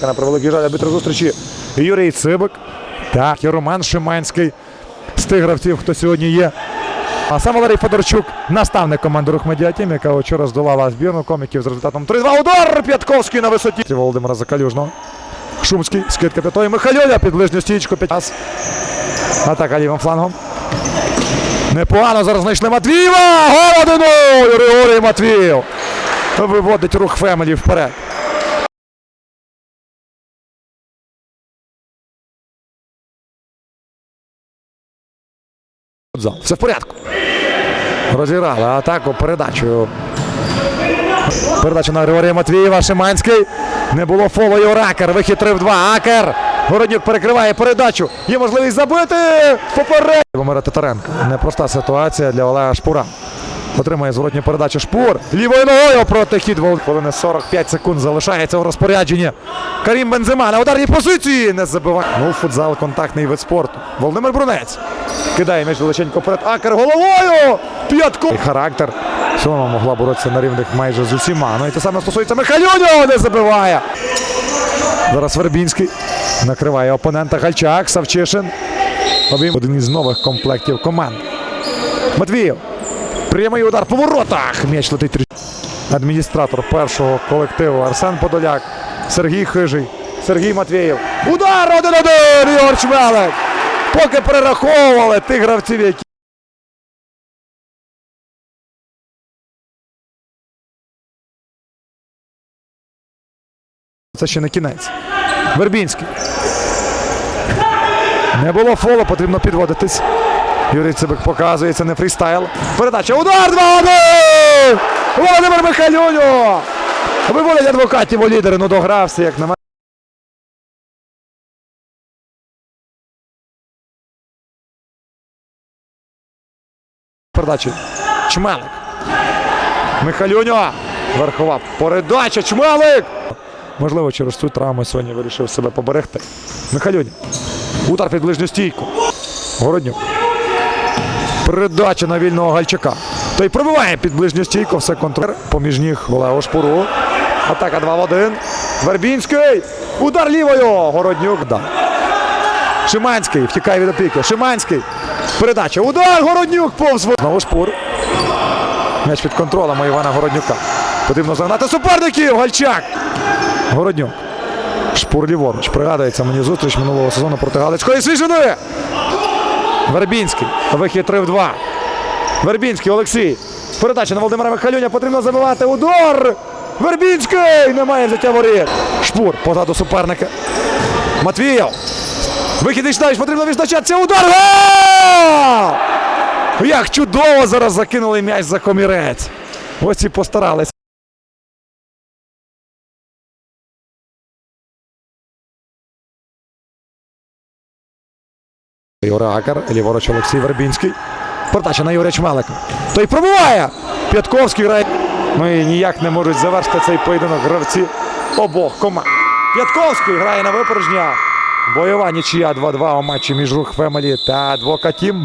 На превеликий жаль арбітр зустрічі Юрій Цибик. Так, і Роман Шиманський з тих гравців, хто сьогодні є. А сам Валерій Федорчук, наставник команди Рух Медіатім, яка вчора здолала збірну коміків з результатом 3-2. Удар! П'ятковський на висоті. Володимира Закалюжного. Шумський, скидка п'ятої Михальоля під ближню стічку. П'ять. Пас. Атака лівим флангом. Непогано зараз знайшли Матвієва! 1-0! Григорій Матвіїв виводить рух Фемелі вперед. Футзал. Все в порядку. Розіграли атаку передачею. Передача на Григорія Матвієва. Шиманський. Не було фолу і Ракер. Вихід 3 в 2. Акер. Городнюк перекриває передачу. Є можливість забити. Поперед. Володимира Титаренка. Непроста ситуація для Олега Шпура. Отримає зворотню передачу Шпур. Лівою ногою проти хід Хвилини 45 секунд залишається у розпорядженні. Карім Бензема на ударній позиції. Не забиває. Ну, футзал контактний вид спорту. Володимир Брунець. Кидає м'яч величенько вперед. Акер головою. П'ятко. Характер. Сьома могла боротися на рівних майже з усіма. Ну і те саме стосується Михайлюню. Не забиває. Зараз Вербінський. Накриває опонента Гальчак. Савчишин. Один із нових комплектів команд. Матвіїв. Прямий удар по воротах. М'яч летить. трі- Адміністратор першого колективу Арсен Подоляк. Сергій Хижий. Сергій Матвієв. Удар 1-1! Ігор Чмелик. Поки перераховували тих гравців, які. Це ще не кінець. Вербінський. Не було фолу, потрібно підводитись. Юрій Цибик показує, це не фрістайл. Передача. Удар 2-1! Володимир Михайлюню! Виводять адвокатів у лідери, ну догрався, як мене. Передачі. Чмелик. Михайлюню. Верхова передача. Чмелик! Можливо, через цю травму сьогодні вирішив себе поберегти. Михайлюнь. Удар під ближню стійку. Городнюк. Передача на вільного Гальчака. Той пробиває під ближню стійку, все контроль. Поміж ніг Олега Шпуру. Атака 2 в 1. Вербінський. Удар лівою. Городнюк. Да. Шиманський втікає від опіки. Шиманський. Передача. Удар. Городнюк повз. Знову Шпур. М'яч під контролем у Івана Городнюка. Потрібно загнати суперників. Гальчак. Городнюк. Шпур ліворуч. Пригадується мені зустріч минулого сезону проти Галицької свіжини. Вербінський. Вихід 3 в 2. Вербінський, Олексій. Передача на Володимира Михайлюня. Потрібно забивати. Удар! Вербінський! Немає взяття воріт. Шпур позаду суперника. Матвієв. Вихід Ішнаєш, потрібно відзначатися. Удар! Гол! Як чудово зараз закинули м'яч за комірець. Ось і постарались. Юра Акар, ліворуч Олексій Вербінський. Передача на Юрія Чмелика. Той пробуває. П'ятковський грає. Ну і ніяк не можуть завершити цей поєдинок гравці обох команд. П'ятковський грає на випередження. Бойова нічия 2-2 у матчі між рух Фемелі та адвокатім.